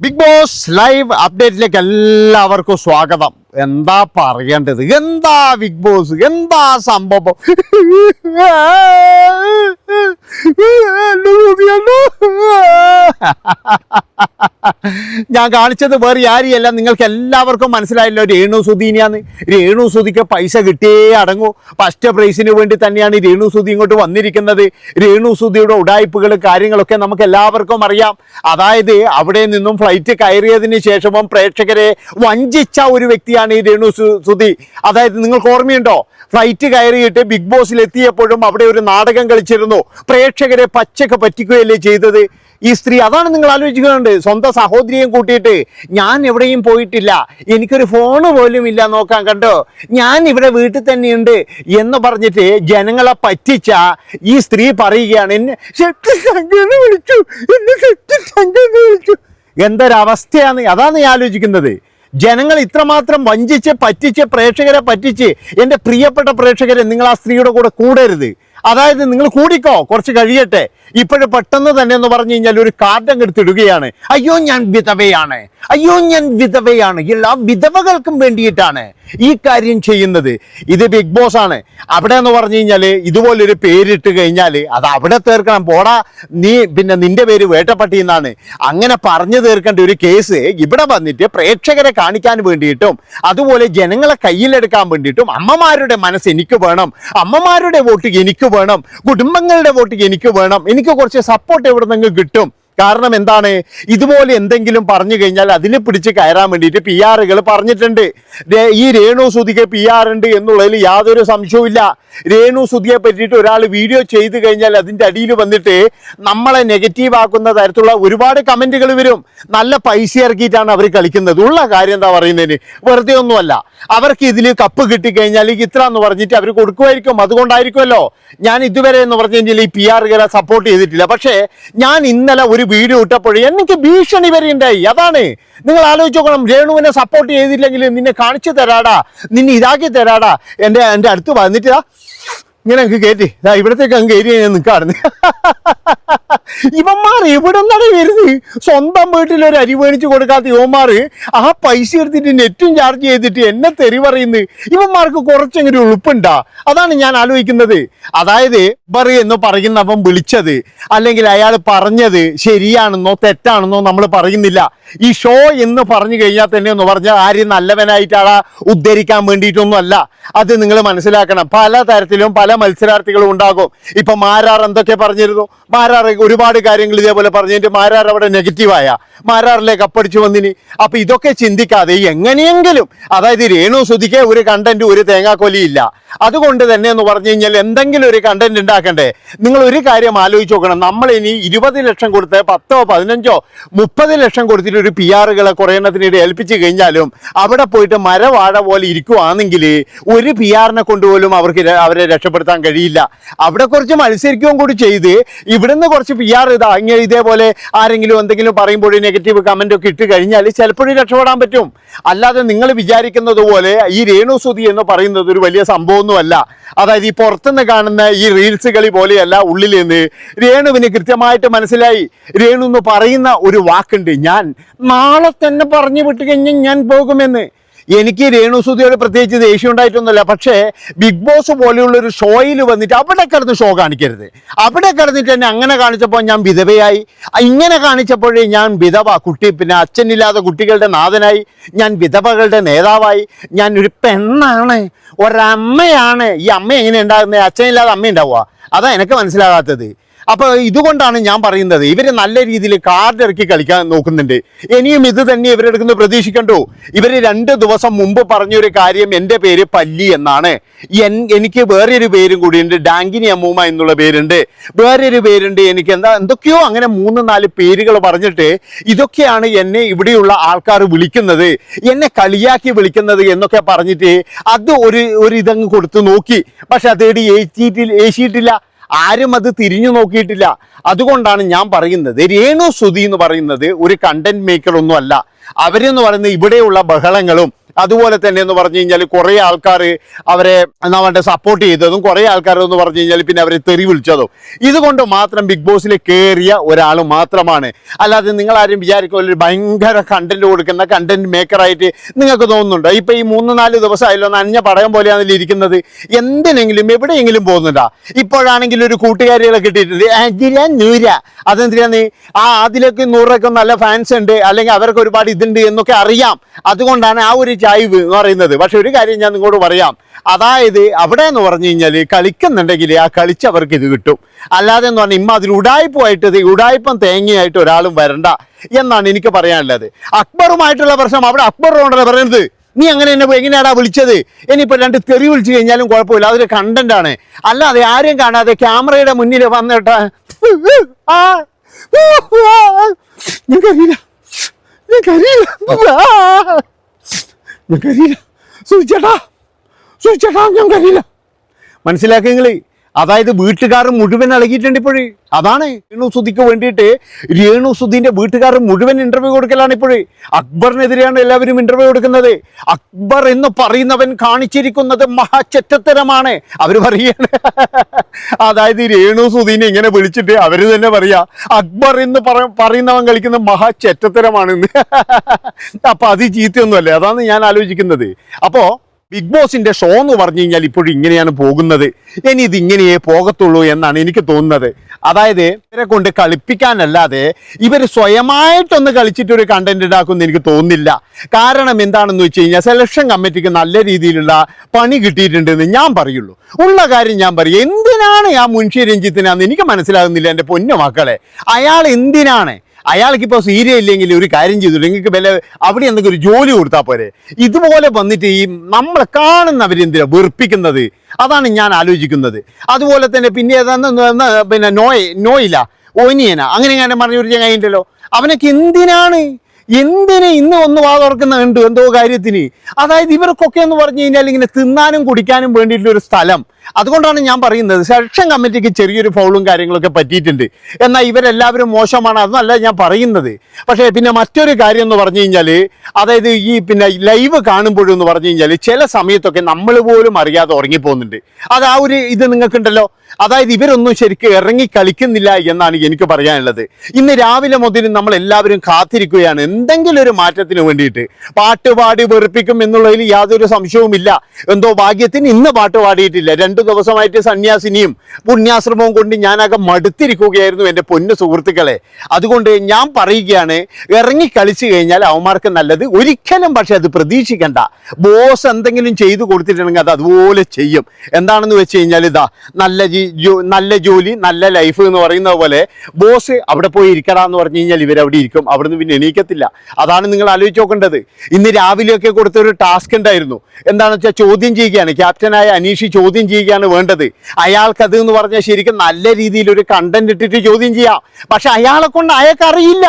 Big boss live അപ്ഡേറ്റിലേക്ക് എല്ലാവർക്കും സ്വാഗതം. എന്താ പറയേണ്ടത്? എന്താ ബിഗ് ബോസ് എന്താ സംഭവം? ഞാൻ കാണിച്ചത് വേറെ ആരെയല്ല. നിങ്ങൾക്ക് എല്ലാവർക്കും മനസ്സിലായല്ലോ രേണു സുധീനിയാന്ന്. രേണു സുധിക്ക് പൈസ കിട്ടിയേ അടങ്ങൂ. ഫസ്റ്റ് പ്രൈസിന് വേണ്ടി തന്നെയാണ് രേണു സുധി ഇങ്ങോട്ട് വന്നിരിക്കുന്നത്. രേണു സുധിയുടെ ഉടായ്പകൾ കാര്യങ്ങളൊക്കെ നമുക്ക് എല്ലാവർക്കും അറിയാം. അതായത് അവിടെ നിന്നും ഫ്ലൈറ്റ് കയറിയതിന് ശേഷവും പ്രേക്ഷകരെ വഞ്ചിച്ച ഒരു വ്യക്തിയാണ് ഈ രേണു സുധി. അതായത് നിങ്ങൾക്ക് ഓർമ്മയുണ്ടോ? ഫ്ലൈറ്റ് കയറിയിട്ട് ബിഗ് ബോസിൽ എത്തിയപ്പോഴും അവിടെ ഒരു നാടകം കളിച്ചിരുന്നു. പ്രേക്ഷകരെ പച്ചക്ക് പറ്റിക്കുകയല്ലേ ചെയ്തത്? ഈ സ്ത്രീ അതാണ് നിങ്ങൾ ആലോചിക്കുന്നുണ്ട്. സ്വന്തം സഹോദരിയും കൂട്ടിയിട്ട് ഞാൻ എവിടെയും പോയിട്ടില്ല. എനിക്കൊരു ഫോണ് പോലും ഇല്ല. നോക്കാൻ കണ്ടോ? ഞാൻ ഇവിടെ വീട്ടിൽ തന്നെയുണ്ട്. എന്ന് പറഞ്ഞിട്ട് ജനങ്ങളെ പറ്റിച്ച ഈ സ്ത്രീ പറയുകയാണ്. എന്നെ വിളിച്ചു. എന്നെ വിളിച്ചു. എന്തൊരവസ്ഥയാണ്? അതാണ് ഞാൻ ആലോചിക്കുന്നത്. ജനങ്ങൾ ഇത്രമാത്രം വഞ്ചിച്ച് പറ്റിച്ച് പ്രേക്ഷകരെ പറ്റിച്ച് എന്റെ പ്രിയപ്പെട്ട പ്രേക്ഷകരെ നിങ്ങൾ ആ സ്ത്രീയുടെ കൂടെ കൂടരുത്. അതായത് നിങ്ങൾ കൂടിക്കോ കുറച്ച് കഴിയട്ടെ. ഇപ്പോഴും പെട്ടെന്ന് തന്നെ എന്ന് പറഞ്ഞു കഴിഞ്ഞാൽ ഒരു കാർഡ് അങ്ങ് എടുത്തിടുകയാണ്. അയ്യോ ഞാൻ വിധവയാണ്. അയ്യോ ഞാൻ വിധവയാണ്. എല്ലാ വിധവകൾക്കും വേണ്ടിയിട്ടാണ് ഈ കാര്യം ചെയ്യുന്നത്. ഇത് ബിഗ് ബോസ് ആണ്. അവിടെ എന്ന് പറഞ്ഞു കഴിഞ്ഞാൽ ഇതുപോലൊരു പേരിട്ട് കഴിഞ്ഞാൽ അത് അവിടെ തീർക്കണം. പോടാ നീ പിന്നെ നിന്റെ പേര് വേട്ടപ്പട്ടി എന്നാണ്. അങ്ങനെ പറഞ്ഞു തീർക്കേണ്ട ഒരു കേസ് ഇവിടെ വന്നിട്ട് പ്രേക്ഷകരെ കാണിക്കാൻ വേണ്ടിയിട്ടും അതുപോലെ ജനങ്ങളെ കയ്യിലെടുക്കാൻ വേണ്ടിയിട്ടും അമ്മമാരുടെ മനസ്സ് എനിക്ക് വേണം. അമ്മമാരുടെ വോട്ട് എനിക്ക് വേണം. കുടുംബങ്ങളുടെ വോട്ട് എനിക്ക് വേണം. എനിക്ക് കുറച്ച് സപ്പോർട്ട് എവിടെ നിന്ന് കിട്ടും. കാരണം എന്താണ്? ഇതുപോലെ എന്തെങ്കിലും പറഞ്ഞു കഴിഞ്ഞാൽ അതിൽ പിടിച്ച് കയറാൻ വേണ്ടിയിട്ട് പി ആറുകൾ പറഞ്ഞിട്ടുണ്ട്. ഈ രേണു സുധിക്ക് പി ആർ ഉണ്ട് എന്നുള്ളതിൽ യാതൊരു സംശയവുമില്ല. രേണു സുധിയെ പറ്റിയിട്ട് ഒരാൾ വീഡിയോ ചെയ്തു കഴിഞ്ഞാൽ അതിന്റെ അടിയിൽ വന്നിട്ട് നമ്മളെ നെഗറ്റീവ് ആക്കുന്ന തരത്തിലുള്ള ഒരുപാട് കമന്റുകൾ വരും. നല്ല പൈസ ഇറക്കിയിട്ടാണ് അവർ കളിക്കുന്നത്. ഉള്ള കാര്യം എന്താ പറയുന്നതിന്? വെറുതെ ഒന്നുമല്ല. അവർക്ക് ഇതിൽ കപ്പ് കിട്ടിക്കഴിഞ്ഞാൽ ഇത്ര എന്ന് പറഞ്ഞിട്ട് അവർ കൊടുക്കുമായിരിക്കും. അതുകൊണ്ടായിരിക്കുമല്ലോ. ഞാൻ ഇതുവരെ എന്ന് പറഞ്ഞു കഴിഞ്ഞാൽ ഈ പി ആറുകളെ സപ്പോർട്ട് ചെയ്തിട്ടില്ല. പക്ഷേ ഞാൻ ഇന്നലെ ഒരു വീഡിയോ ഇട്ടപ്പോഴേ എനിക്ക് ഭീഷണി വരെ ഉണ്ടായി അതാണ്. നിങ്ങൾ ആലോചിച്ച് നോക്കണം. രേണുവിനെ സപ്പോർട്ട് ചെയ്തില്ലെങ്കിൽ നിന്നെ കാണിച്ചു തരാടാ. നിന്നെ ഇതാക്കി തരാടാ. എന്റെ എന്റെ അടുത്ത് വന്നിട്ട് ഇങ്ങനെ അങ്ങ് കയറ്റി ദാ ഇവിടത്തേക്ക് അങ്ങ് കയറി ഞാൻ നിൽക്കാറുണ്ട് ഇവന്മാർ എവിടെ നിന്നാണ് വരുന്നത്? സ്വന്തം വീട്ടിൽ ഒരു അരി മേടിച്ച് കൊടുക്കാത്ത ഇവന്മാർ ആ പൈസ എടുത്തിട്ട് നെറ്റും ചാർജ് ചെയ്തിട്ട് എന്നെ തെറി പറയുന്നത് ഇവന്മാർക്ക് കുറച്ചെങ്കിലും ഉളുപ്പുണ്ടാ? അതാണ് ഞാൻ ആലോചിക്കുന്നത്. അതായത് ബറി എന്ന് പറയുന്നവൻ വിളിച്ചത് അല്ലെങ്കിൽ അയാൾ പറഞ്ഞത് ശരിയാണെന്നോ തെറ്റാണെന്നോ നമ്മൾ പറയുന്നില്ല. ഈ ഷോ എന്ന് പറഞ്ഞു കഴിഞ്ഞാൽ തന്നെ എന്ന് പറഞ്ഞാൽ ആരും നല്ലവനായിട്ടാണ് ഉദ്ധരിക്കാൻ വേണ്ടിയിട്ടൊന്നും അല്ല അത് നിങ്ങൾ മനസ്സിലാക്കണം. പല തരത്തിലും പല മത്സരാർത്ഥികളും ഉണ്ടാകും. ഇപ്പൊ മാരാർ എന്തൊക്കെ പറഞ്ഞിരുന്നു? മാരാർ ഒരുപാട് കാര്യങ്ങൾ ഇതേപോലെ പറഞ്ഞിട്ട് മാരാർ അവിടെ നെഗറ്റീവായ മാരാറിലെ കപ്പടിച്ചു വന്നിനി. അപ്പൊ ഇതൊക്കെ ചിന്തിക്കാതെ എങ്ങനെയെങ്കിലും അതായത് രേണു സുധിക്ക് ഒരു കണ്ടന്റ് ഒരു തേങ്ങാക്കൊലിയില്ല അതുകൊണ്ട് തന്നെ എന്ന് പറഞ്ഞു കഴിഞ്ഞാൽ എന്തെങ്കിലും ഒരു കണ്ടന്റ് ഉണ്ടാക്കണ്ടേ? നിങ്ങൾ ഒരു കാര്യം ആലോചിച്ച് നോക്കണം. നമ്മൾ ഇനി ഇരുപത് ലക്ഷം കൊടുത്ത് പത്തോ പതിനഞ്ചോ മുപ്പത് ലക്ഷം കൊടുത്തിട്ട് ഒരു പി ആറുകളെ കുറേ എണ്ണത്തിനിടെ ഏൽപ്പിച്ച് കഴിഞ്ഞാലും അവിടെ പോയിട്ട് മരവാഴ പോലെ ഇരിക്കുവാണെങ്കിൽ ഒരു പി ആറിനെ കൊണ്ടുപോലും അവർക്ക് അവരെ അവരെ രക്ഷപ്പെടുത്താൻ കഴിയില്ല. അവിടെ കുറച്ച് മത്സരിക്കുകയും കൂടി ചെയ്ത് ഇവിടുന്ന് കുറച്ച് പി ആർ ഇതാ ഇങ്ങനെ ഇതേപോലെ ആരെങ്കിലും എന്തെങ്കിലും പറയുമ്പോൾ നെഗറ്റീവ് കമന്റ് ഒക്കെ ഇട്ട് കഴിഞ്ഞാൽ ചിലപ്പോഴും രക്ഷപ്പെടാൻ പറ്റും. അല്ലാതെ നിങ്ങൾ വിചാരിക്കുന്നത് പോലെ ഈ രേണു സുതി എന്ന് പറയുന്നത് ഒരു വലിയ സംഭവമൊന്നുമല്ല. അതായത് ഈ പുറത്തുനിന്ന് കാണുന്ന ഈ റീൽസ് കളി പോലെയല്ല ഉള്ളിൽ നിന്ന് രേണുവിന് കൃത്യമായിട്ട് മനസ്സിലായി. രേണു എന്ന് പറയുന്ന ഒരു വാക്കുണ്ട് ഞാൻ നാളെ തന്നെ പറഞ്ഞു വിട്ട് കഴിഞ്ഞാൽ ഞാൻ പോകുമെന്ന്. എനിക്ക് രേണുസുതിയോട് പ്രത്യേകിച്ച് ദേഷ്യം ഉണ്ടായിട്ടൊന്നുമില്ല. പക്ഷേ ബിഗ് ബോസ് പോലെയുള്ള ഒരു ഷോയിൽ വന്നിട്ട് അവിടെ കിടന്ന് ഷോ കാണിക്കരുത്. അവിടെ കിടന്നിട്ട് എന്നെ അങ്ങനെ കാണിച്ചപ്പോൾ ഞാൻ വിധവയായി. ഇങ്ങനെ കാണിച്ചപ്പോഴേ ഞാൻ വിധവ കുട്ടി പിന്നെ അച്ഛനില്ലാത്ത കുട്ടികളുടെ നാഥനായി. ഞാൻ വിധവകളുടെ നേതാവായി. ഞാൻ ഒരു പെണ്ണാണ് ഒരമ്മയാണ്. ഈ അമ്മ എങ്ങനെ ഉണ്ടാകുന്നത് അച്ഛനില്ലാതെ അമ്മ ഉണ്ടാവുക അതാ എനിക്ക് മനസ്സിലാകാത്തത്. അപ്പോൾ ഇതുകൊണ്ടാണ് ഞാൻ പറയുന്നത് ഇവർ നല്ല രീതിയിൽ കാർഡ് ഇറക്കി കളിക്കാൻ നോക്കുന്നുണ്ട്. ഇനിയും ഇത് തന്നെ ഇവരെടുക്കുന്ന പ്രതീക്ഷിക്കണ്ടോ? ഇവർ രണ്ട് ദിവസം മുമ്പ് പറഞ്ഞൊരു കാര്യം എന്റെ പേര് പല്ലി എന്നാണ്. എനിക്ക് വേറൊരു പേരും കൂടിയുണ്ട് ഡാങ്കിനി അമ്മൂമ്മ എന്നുള്ള പേരുണ്ട്. വേറൊരു പേരുണ്ട് എനിക്ക് എന്താ എന്തൊക്കെയോ അങ്ങനെ മൂന്ന് നാല് പേരുകൾ പറഞ്ഞിട്ട് ഇതൊക്കെയാണ് എന്നെ ഇവിടെയുള്ള ആൾക്കാർ വിളിക്കുന്നത്. എന്നെ കളിയാക്കി വിളിക്കുന്നത് എന്നൊക്കെ പറഞ്ഞിട്ട് അത് ഒരു ഒരു ഇതങ്ങ് കൊടുത്ത് നോക്കി. പക്ഷെ അതേടി ഏച്ചിട്ടില്ല ഏശിയിട്ടില്ല. ആരും അത് തിരിഞ്ഞു നോക്കിയിട്ടില്ല. അതുകൊണ്ടാണ് ഞാൻ പറയുന്നത് രേണു സുധി എന്ന് പറയുന്നത് ഒരു കണ്ടന്റ് മേക്കർ ഒന്നും അല്ല അവരെന്ന് പറയുന്നത് ഇവിടെയുള്ള ബഹളങ്ങളും അതുപോലെ തന്നെ എന്ന് പറഞ്ഞു കഴിഞ്ഞാൽ കുറേ ആൾക്കാർ അവരെ എന്താ സപ്പോർട്ട് ചെയ്തതും കുറേ ആൾക്കാർ എന്ന് പറഞ്ഞു കഴിഞ്ഞാൽ പിന്നെ അവരെ തെറി വിളിച്ചതും. ഇതുകൊണ്ട് മാത്രം ബിഗ് ബോസിൽ കയറിയ ഒരാൾ മാത്രമാണ്. അല്ലാതെ നിങ്ങൾ ആരും വിചാരിക്കും ഒരു ഭയങ്കര കണ്ടന്റ് കൊടുക്കുന്ന കണ്ടന്റ് മേക്കറായിട്ട് നിങ്ങൾക്ക് തോന്നുന്നുണ്ടോ? ഇപ്പൊ ഈ മൂന്ന് നാല് ദിവസമായല്ലോ നനഞ്ഞ പടയം പോലെയാണ് ഇതിൽ ഇരിക്കുന്നത്. എന്തിനെങ്കിലും എവിടെയെങ്കിലും പോകുന്നുണ്ടോ? ഇപ്പോഴാണെങ്കിൽ ഒരു കൂട്ടുകാരികളെ കിട്ടിയിട്ടുണ്ട്. അതില നൂര. അതെന്തിനാന്ന് ആ അതിലേക്ക് നൂറൊക്കെ നല്ല ഫാൻസ് ഉണ്ട്. അല്ലെങ്കിൽ അവർക്ക് ഒരുപാട് ഇതുണ്ട് എന്നൊക്കെ അറിയാം. അതുകൊണ്ടാണ് ആ ഒരു ചായ്വ് എന്ന് പറയുന്നത്. പക്ഷെ ഒരു കാര്യം ഞാൻ നിങ്ങളോട് പറയാം. അതായത് അവിടെ എന്ന് പറഞ്ഞു കഴിഞ്ഞാൽ കളിക്കുന്നുണ്ടെങ്കിൽ ആ കളിച്ചവർക്ക് ഇത് കിട്ടും. അല്ലാതെ എന്ന് പറഞ്ഞാൽ ഇമ്മ അതിൽ ഉടായ്പമായിട്ട് ഉടായ്പം തേങ്ങയായിട്ട് ഒരാളും വരണ്ട എന്നാണ് എനിക്ക് പറയാനുള്ളത്. അക്ബറുമായിട്ടുള്ള പ്രശ്നം അവിടെ അക്ബറുണ്ടല്ലോ പറയുന്നത്. നീ അങ്ങനെ എന്നെ എങ്ങനെയാടാ വിളിച്ചത്? ഇനിയിപ്പോൾ രണ്ട് തെറി വിളിച്ചു കഴിഞ്ഞാലും കുഴപ്പമില്ല. അതൊരു കണ്ടന്റ് ആണ്. അല്ലാതെ ആരെയും കാണാതെ ക്യാമറയുടെ മുന്നിൽ വന്നിട്ട് ആ ഞങ്ങൾക്കറിയില്ല ഞങ്ങൾക്കറിയില്ല ഞങ്ങൾക്കറിയില്ല സൂചിച്ചേട്ടാ സൂചിച്ചേട്ടാ ഞങ്ങൾക്കറിയില്ല മനസ്സിലാക്കി നിങ്ങൾ അതായത് വീട്ടുകാർ മുഴുവൻ ഇളകിയിട്ടുണ്ട് ഇപ്പോഴേ. അതാണ് രേണു സുധിക്ക് വേണ്ടിയിട്ട് രേണു സുധീന്റെ വീട്ടുകാർ മുഴുവൻ ഇന്റർവ്യൂ കൊടുക്കലാണ് ഇപ്പോഴേ. അക്ബറിനെതിരെയാണ് എല്ലാവരും ഇന്റർവ്യൂ കൊടുക്കുന്നത്. അക്ബർ എന്ന് പറയുന്നവൻ കാണിച്ചിരിക്കുന്നത് മഹാചെറ്റത്തരമാണ്. അവർ പറയാണ് അതായത് ഈ രേണു സുധീനെ ഇങ്ങനെ വിളിച്ചിട്ട് അവർ തന്നെ പറയാ അക്ബർ എന്ന് പറയുന്നവൻ കളിക്കുന്ന മഹാചെറ്റത്തരമാണെന്ന്. അപ്പൊ അത് ചീത്തയൊന്നുമല്ലേ. അതാണ് ഞാൻ ആലോചിക്കുന്നത്. അപ്പോ ബിഗ് ബോസിന്റെ ഷോ എന്ന് പറഞ്ഞു കഴിഞ്ഞാൽ ഇപ്പോഴും ഇങ്ങനെയാണ് പോകുന്നത്. ഇനി ഇത് ഇങ്ങനെയേ പോകത്തുള്ളൂ എന്നാണ് എനിക്ക് തോന്നുന്നത്. അതായത് ഇവരെ കൊണ്ട് കളിപ്പിക്കാനല്ലാതെ ഇവർ സ്വയമായിട്ടൊന്ന് കളിച്ചിട്ടൊരു കണ്ടന്റ് ഉണ്ടാക്കുമെന്ന് എനിക്ക് തോന്നുന്നില്ല. കാരണം എന്താണെന്ന് വെച്ച് കഴിഞ്ഞാൽ സെലക്ഷൻ കമ്മിറ്റിക്ക് നല്ല രീതിയിലുള്ള പണി കിട്ടിയിട്ടുണ്ടെന്ന് ഞാൻ പറയുള്ളൂ. ഉള്ള കാര്യം ഞാൻ പറയും. എന്തിനാണ് ആ മുൻഷി രഞ്ജിത്തിനാന്ന് എനിക്ക് മനസ്സിലാകുന്നില്ല എന്റെ പൊന്നു മക്കളെ. അയാൾ എന്തിനാണ് അയാൾക്ക് ഇപ്പോൾ സീരിയ ഇല്ലെങ്കിൽ ഒരു കാര്യം ചെയ്തു നിങ്ങൾക്ക് വില അവിടെ എന്തെങ്കിലും ഒരു ജോലി കൊടുത്താൽ പോരെ. ഇതുപോലെ വന്നിട്ട് ഈ നമ്മളെ കാണുന്നവരെന്തിനാ വെറുപ്പിക്കുന്നത്? അതാണ് ഞാൻ ആലോചിക്കുന്നത്. അതുപോലെ തന്നെ പിന്നെ ഏതാണെന്ന് പിന്നെ നോയ് നോയില്ല ഓനിയന അങ്ങനെ അങ്ങനെ പറഞ്ഞ ഒരു ചങ്ങായി ഉണ്ടല്ലോ അവനൊക്കെ എന്തിനാണ് എന്തിന് ഇന്ന് ഒന്ന് വാ തുറക്കുന്നുണ്ട് എന്തോ കാര്യത്തിന്. അതായത് ഇവർക്കൊക്കെ എന്ന് പറഞ്ഞു കഴിഞ്ഞാൽ ഇങ്ങനെ തിന്നാനും കുടിക്കാനും വേണ്ടിയിട്ടുള്ള ഒരു സ്ഥലം. അതുകൊണ്ടാണ് ഞാൻ പറയുന്നത് സെലക്ഷൻ കമ്മിറ്റിക്ക് ചെറിയൊരു ഫൗളും കാര്യങ്ങളൊക്കെ പറ്റിയിട്ടുണ്ട്. എന്നാൽ ഇവരെല്ലാവരും മോശമാണ് അതൊന്നല്ല ഞാൻ പറയുന്നത്. പക്ഷേ പിന്നെ മറ്റൊരു കാര്യം എന്ന് പറഞ്ഞു കഴിഞ്ഞാൽ അതായത് ഈ പിന്നെ ലൈവ് കാണുമ്പോഴെന്ന് എന്ന് പറഞ്ഞു കഴിഞ്ഞാൽ ചില സമയത്തൊക്കെ നമ്മൾ പോലും അറിയാതെ ഉറങ്ങിപ്പോകുന്നുണ്ട്. അത് ആ ഒരു ഇത് നിങ്ങൾക്കുണ്ടല്ലോ? അതായത് ഇവരൊന്നും ശരിക്കും ഇറങ്ങി കളിക്കുന്നില്ല എന്നാണ് എനിക്ക് പറയാനുള്ളത്. ഇന്ന് രാവിലെ മുതൽ നമ്മൾ എല്ലാവരും കാത്തിരിക്കുകയാണ്. എന്തെങ്കിലും ഒരു മാറ്റത്തിന് വേണ്ടിയിട്ട് പാട്ടുപാടി വെറുപ്പിക്കും എന്നുള്ളതിൽ യാതൊരു സംശയവുമില്ല. എന്തോ ഭാഗ്യത്തിന് ഇന്ന് പാട്ട് പാടിയിട്ടില്ല. രണ്ടു ദിവസമായിട്ട് സന്യാസിനിയും പുണ്യാശ്രമവും കൊണ്ട് ഞാനൊക്കെ മടുത്തിരിക്കുകയായിരുന്നു എന്റെ പൊന്നു സുഹൃത്തുക്കളെ. അതുകൊണ്ട് ഞാൻ പറയുകയാണ് ഇറങ്ങി കളിച്ചു കഴിഞ്ഞാൽ അവന്മാർക്ക് നല്ലത്. ഒരിക്കലും പക്ഷെ അത് പ്രതീക്ഷിക്കണ്ട. ബോസ് എന്തെങ്കിലും ചെയ്തു കൊടുത്തിട്ടുണ്ടെങ്കിൽ അത് അതുപോലെ ചെയ്യും. എന്താണെന്ന് വെച്ച് കഴിഞ്ഞാൽ ഇതാ നല്ല നല്ല ജോലി നല്ല ലൈഫ് എന്ന് പറയുന്നത് പോലെ ബോസ് അവിടെ പോയി ഇരിക്കടാ എന്ന് പറഞ്ഞു കഴിഞ്ഞാൽ ഇവരവിടെ ഇരിക്കും. അവിടുന്ന് പിന്നെ എണീക്കത്തില്ല. അതാണ് നിങ്ങൾ ആലോചിച്ച് നോക്കേണ്ടത്. ഇന്ന് രാവിലെയൊക്കെ കൊടുത്തൊരു ടാസ്ക് ഉണ്ടായിരുന്നു. എന്താണെന്ന് വെച്ചാൽ ചോദ്യം ചെയ്യുകയാണ്. ക്യാപ്റ്റനായ അനീഷി ചോദ്യം ചെയ്യുകയാണ് വേണ്ടത്. അയാൾക്കത് എന്ന് പറഞ്ഞാൽ ശരിക്കും നല്ല രീതിയിൽ ഒരു കണ്ടന്റ് ഇട്ടിട്ട് ചോദ്യം ചെയ്യാം. പക്ഷെ അയാളെ കൊണ്ട് അയാൾക്ക് അറിയില്ല.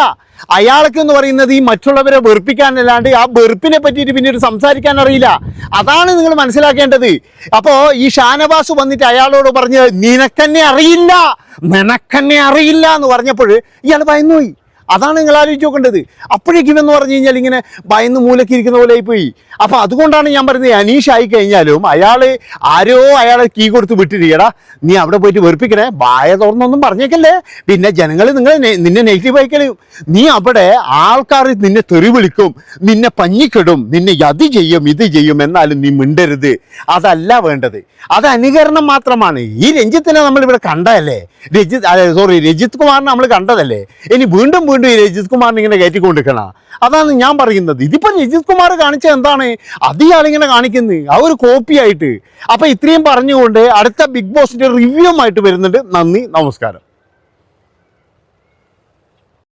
അയാൾക്ക് എന്ന് പറയുന്നത് ഈ മറ്റുള്ളവരെ വെറുപ്പിക്കാനല്ലാണ്ട് ആ വെറുപ്പിനെ പറ്റിയിട്ട് പിന്നീട് സംസാരിക്കാൻ അറിയില്ല. അതാണ് നിങ്ങൾ മനസ്സിലാക്കേണ്ടത്. അപ്പോ ഈ ഷാനവാസ് വന്നിട്ട് അയാളോട് പറഞ്ഞ് നിനക്കെന്നെ അറിയില്ല നിനക്കെന്നെ അറിയില്ല എന്ന് പറഞ്ഞപ്പോൾ ഇയാൾ ഭയന്നുപോയി. അതാണ് നിങ്ങൾ ആലോചിച്ച് നോക്കേണ്ടത്. അപ്പോഴേക്കും എന്ന് പറഞ്ഞു കഴിഞ്ഞാൽ ഇങ്ങനെ ഭയന്ന് മൂലക്ക് ഇരിക്കുന്ന പോലെ ആയിപ്പോയി. അപ്പൊ അതുകൊണ്ടാണ് ഞാൻ പറയുന്നത് അനീഷ് ആയി കഴിഞ്ഞാലും അയാൾ ആരോ അയാളെ കീ കൊടുത്ത് വിട്ടിരിക്കടാ നീ അവിടെ പോയിട്ട് വെറുപ്പിക്കണേ വായ തുറന്നൊന്നും പറഞ്ഞേക്കല്ലേ. പിന്നെ ജനങ്ങൾ നിങ്ങൾ നിന്നെ നെഗറ്റീവ് ആയിക്കളയും നീ അവിടെ ആൾക്കാർ നിന്നെ തെറി വിളിക്കും നിന്നെ പഞ്ഞിക്കിടും നിന്നെ അത് ചെയ്യും ഇത് ചെയ്യും എന്നാലും നീ മിണ്ടരുത്. അതല്ല വേണ്ടത്. അത് അനുകരണം മാത്രമാണ്. ഈ രഞ്ജിത്തിനെ നമ്മൾ ഇവിടെ കണ്ടതല്ലേ? രഞ്ജിത്ത് സോറി രജിത് കുമാറിനെ നമ്മൾ കണ്ടതല്ലേ? ഇനി വീണ്ടും ഈ രജിത് കുമാറിനെ ഇങ്ങനെ കയറ്റിക്കൊണ്ടിരിക്കണ? അതാണ് ഞാൻ പറയുന്നത്. ഇതിപ്പോൾ രജിത് കുമാർ കാണിച്ച എന്താണ്? അത് ഇയാളിങ്ങനെ കാണിക്കുന്നത് ആ ഒരു കോപ്പി ആയിട്ട്. അപ്പം ഇത്രയും പറഞ്ഞുകൊണ്ട് അടുത്ത ബിഗ് ബോസിന്റെ റിവ്യൂ ആയിട്ട് വരുന്നുണ്ട്. നന്ദി നമസ്കാരം.